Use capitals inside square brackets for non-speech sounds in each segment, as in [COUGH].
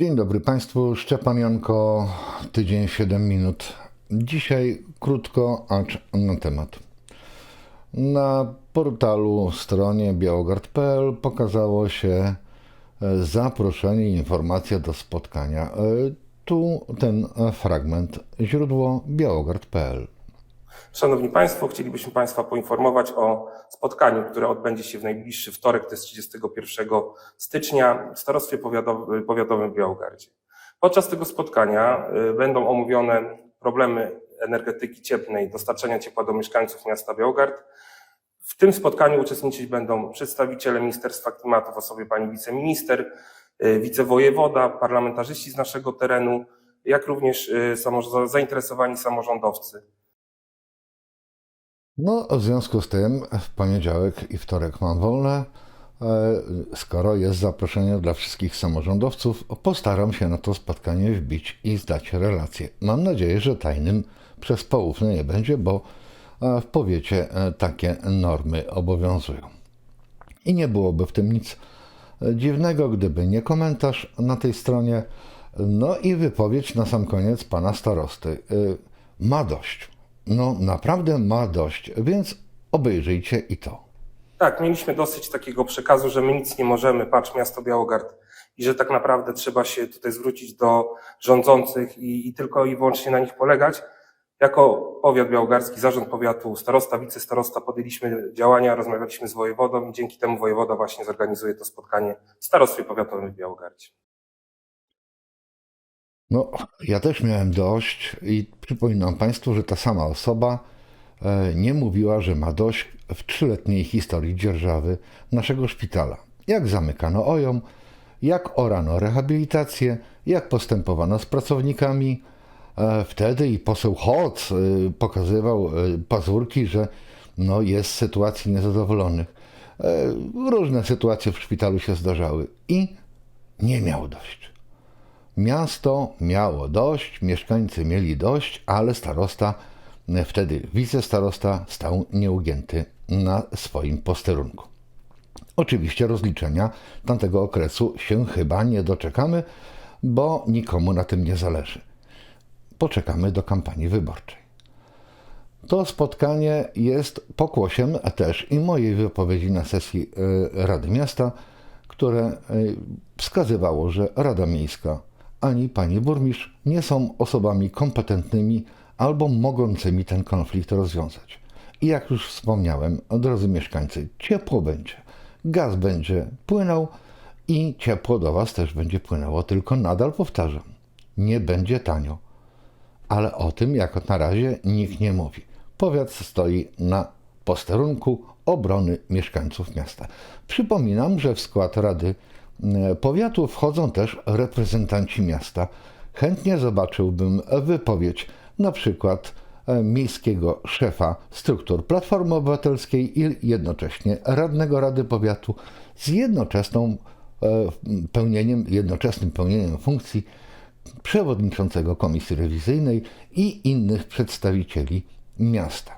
Dzień dobry Państwu, Szczepan Janko, tydzień 7 minut. Dzisiaj krótko, acz na temat. Na portalu, stronie białogard.pl pokazało się e, zaproszenie, informacja do spotkania. E, Tu ten fragment, źródło białogard.pl. Szanowni Państwo, chcielibyśmy Państwa poinformować o spotkaniu, które odbędzie się w najbliższy wtorek, to jest 31 stycznia w Starostwie Powiatowym, w Białogardzie. Podczas tego spotkania y, będą omówione problemy energetyki cieplnej, dostarczania ciepła do mieszkańców miasta Białogard. W tym spotkaniu uczestniczyć będą przedstawiciele Ministerstwa Klimatu w osobie pani wiceminister, y, wicewojewoda, parlamentarzyści z naszego terenu, jak również y, zainteresowani samorządowcy. No, w związku z tym w poniedziałek i wtorek mam wolne. E, Skoro jest zaproszenie dla wszystkich samorządowców, postaram się na to spotkanie wbić i zdać relację. Mam nadzieję, że tajnym przez poufne nie będzie, bo e, w powiecie e, takie normy obowiązują. I nie byłoby w tym nic dziwnego, gdyby nie komentarz na tej stronie, no i wypowiedź na sam koniec pana starosty. Ma dość. No naprawdę ma dość, więc obejrzyjcie i to. Tak, mieliśmy dosyć takiego przekazu, że my nic nie możemy, patrz miasto Białogard i że tak naprawdę trzeba się tutaj zwrócić do rządzących i, i tylko i wyłącznie na nich polegać. Jako powiat białogardzki, zarząd powiatu, starosta, wicestarosta podjęliśmy działania, rozmawialiśmy z wojewodą i dzięki temu wojewoda właśnie zorganizuje to spotkanie w starostwie powiatowym w Białogardzie. No, ja też miałem dość i przypominam Państwu, że ta sama osoba e, nie mówiła, że ma dość w trzyletniej historii dzierżawy naszego szpitala. Jak zamykano OJOM, jak orano rehabilitację, jak postępowano z pracownikami. E, Wtedy i poseł Hoc e, pokazywał pazurki, że no, jest sytuacji niezadowolonych. Różne sytuacje w szpitalu się zdarzały i nie miał dość. Miasto miało dość, mieszkańcy mieli dość, ale starosta, wtedy wicestarosta, stał nieugięty na swoim posterunku. Oczywiście rozliczenia tamtego okresu się chyba nie doczekamy, bo nikomu na tym nie zależy. Poczekamy do kampanii wyborczej. To spotkanie jest pokłosiem też i mojej wypowiedzi na sesji e, Rady Miasta, które e, wskazywało, że Rada Miejska ani pani burmistrz nie są osobami kompetentnymi albo mogącymi ten konflikt rozwiązać. I jak już wspomniałem, drodzy mieszkańcy, ciepło będzie, gaz będzie płynął i ciepło do Was też będzie płynęło, tylko nadal powtarzam, nie będzie tanio ale o tym jako na razie nikt nie mówi. Powiat stoi na posterunku obrony mieszkańców miasta. Przypominam, że w skład Rady Powiatu wchodzą też reprezentanci miasta. Chętnie zobaczyłbym wypowiedź na przykład e, miejskiego szefa struktur Platformy Obywatelskiej i jednocześnie radnego Rady Powiatu z jednoczesną e, pełnieniem, jednoczesnym pełnieniem funkcji przewodniczącego komisji rewizyjnej i innych przedstawicieli miasta.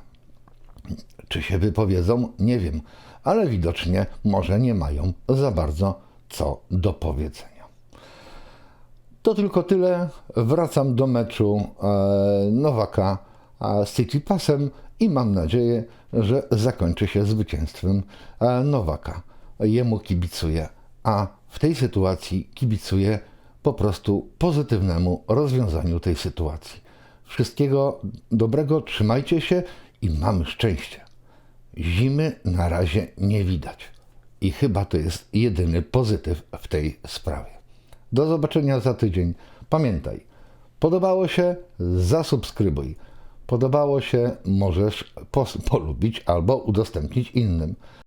Czy się wypowiedzą? Nie wiem, ale widocznie może nie mają za bardzo co do powiedzenia. To tylko tyle. Wracam do meczu e, Nowaka e, z City Passem i mam nadzieję, że zakończy się zwycięstwem e, Nowaka. Jemu kibicuję, a w tej sytuacji kibicuję po prostu pozytywnemu rozwiązaniu tej sytuacji. Wszystkiego dobrego, trzymajcie się i mamy szczęście. Zimy na razie nie widać. I chyba to jest jedyny pozytyw w tej sprawie. Do zobaczenia za tydzień. Pamiętaj, podobało się? Zasubskrybuj. Podobało się? Możesz [LAUGHS] polubić albo udostępnić innym.